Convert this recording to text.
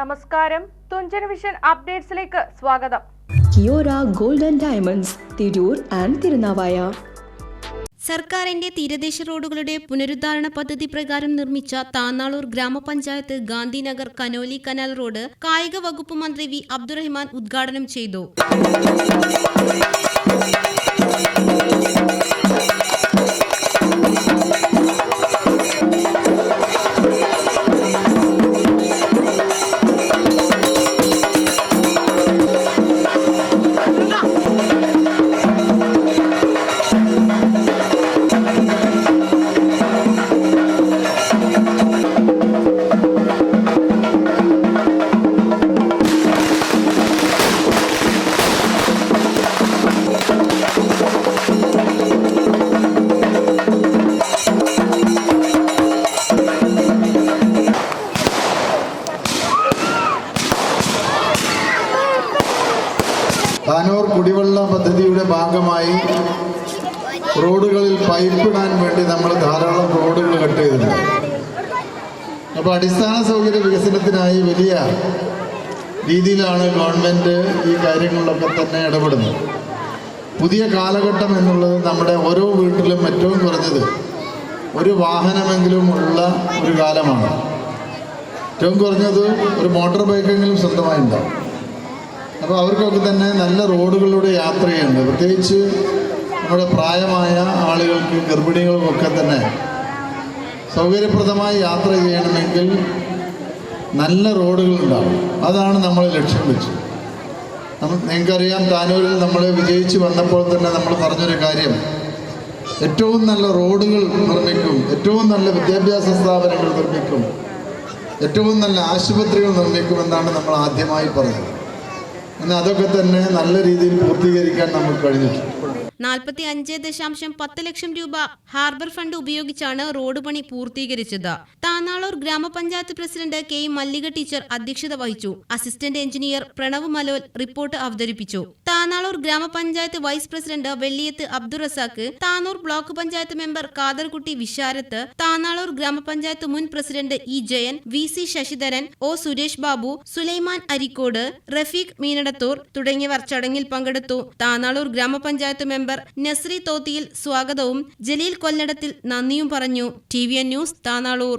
നമസ്കാരം. തുഞ്ചൻ വിഷൻ അപ്ഡേറ്റ്സിലേക്ക് സ്വാഗതം. Kiora golden diamonds Tirur and Tirunavaya. സർക്കാരിന്റെ തീരദേശ റോഡുകളുടെ പുനരുദ്ധാരണ പദ്ധതി പ്രകാരം നിർമ്മിച്ച താന്നാളൂർ ഗ്രാമപഞ്ചായത്ത് ഗാന്ധിനഗർ കനോലി കനാൽ റോഡ് കായിക വകുപ്പ് മന്ത്രി വി അബ്ദുറഹ്മാൻ ഉദ്ഘാടനം ചെയ്തു. താനൂർ കുടിവെള്ള പദ്ധതിയുടെ ഭാഗമായി റോഡുകളിൽ പൈപ്പിടാൻ വേണ്ടി നമ്മൾ ധാരാളം റോഡുകൾ കട്ട് ചെയ്തിട്ടുണ്ട്. അപ്പോൾ അടിസ്ഥാന സൗകര്യ വികസനത്തിനായി വലിയ രീതിയിലാണ് ഗവൺമെന്റ് ഈ കാര്യങ്ങളിലൊക്കെ തന്നെ ഇടപെടുന്നത്. പുതിയ കാലഘട്ടം എന്നുള്ളത് നമ്മുടെ ഓരോ വീട്ടിലും ഏറ്റവും കുറഞ്ഞത് ഒരു വാഹനമെങ്കിലും ഉള്ള ഒരു കാലമാണ്. ഏറ്റവും കുറഞ്ഞത് ഒരു മോട്ടോർ ബൈക്കെങ്കിലും സ്വന്തമായി ഉണ്ടാവും അപ്പോൾ അവർക്കൊക്കെ തന്നെ നല്ല റോഡുകളിലൂടെ യാത്ര ചെയ്യുന്നുണ്ട് പ്രത്യേകിച്ച് നമ്മുടെ പ്രായമായ ആളുകൾക്ക് ഗർഭിണികൾക്കൊക്കെ തന്നെ സൗകര്യപ്രദമായി യാത്ര ചെയ്യണമെങ്കിൽ നല്ല റോഡുകൾ ഉണ്ടാവും അതാണ് നമ്മൾ ലക്ഷ്യം വെച്ചത് നിങ്ങൾക്കറിയാം താനൂരിൽ നമ്മൾ വിജയിച്ച് വന്നപ്പോൾ തന്നെ നമ്മൾ പറഞ്ഞൊരു കാര്യം. ഏറ്റവും നല്ല റോഡുകൾ നിർമ്മിക്കും ഏറ്റവും നല്ല വിദ്യാഭ്യാസ സ്ഥാപനങ്ങൾ നിർമ്മിക്കും ഏറ്റവും നല്ല ആശുപത്രികൾ നിർമ്മിക്കുമെന്നാണ് നമ്മൾ ആദ്യമായി പറഞ്ഞത്. അതൊക്കെ തന്നെ നല്ല രീതിയിൽ പൂർത്തീകരിക്കാൻ നമുക്ക് കഴിഞ്ഞിട്ടുണ്ട് നാൽപ്പത്തി അഞ്ച് ദശാംശം പത്ത് ലക്ഷം രൂപ ഹാർബർ ഫണ്ട് ഉപയോഗിച്ചാണ് റോഡ് പണി പൂർത്തീകരിച്ചത്. താന്നാളൂർ ഗ്രാമപഞ്ചായത്ത് പ്രസിഡന്റ് കെ മല്ലിക ടീച്ചർ അധ്യക്ഷത വഹിച്ചു. Assistant engineer Pranav Malol report അവതരിപ്പിച്ചു. താന്നാളൂർ ഗ്രാമപഞ്ചായത്ത് vice president Velliyath Abdul Razak Tanur block panchayat member Kadarkutty Visharath Thanalur ഗ്രാമപഞ്ചായത്ത് മുൻ president E Jayan V C Sasidharan O Suresh Babu Sulaiman Areekode Rafeeq Meenadathur തുടങ്ങിയവർ ചടങ്ങിൽ പങ്കെടുത്തു. താനാളൂർ ഗ്രാമപഞ്ചായത്ത് മെമ്പർ നസ്രി തോത്തിയിൽ സ്വാഗതവും ജലീൽ കൊല്ലടത്തിൽ നന്ദിയും പറഞ്ഞു. T News Thannalur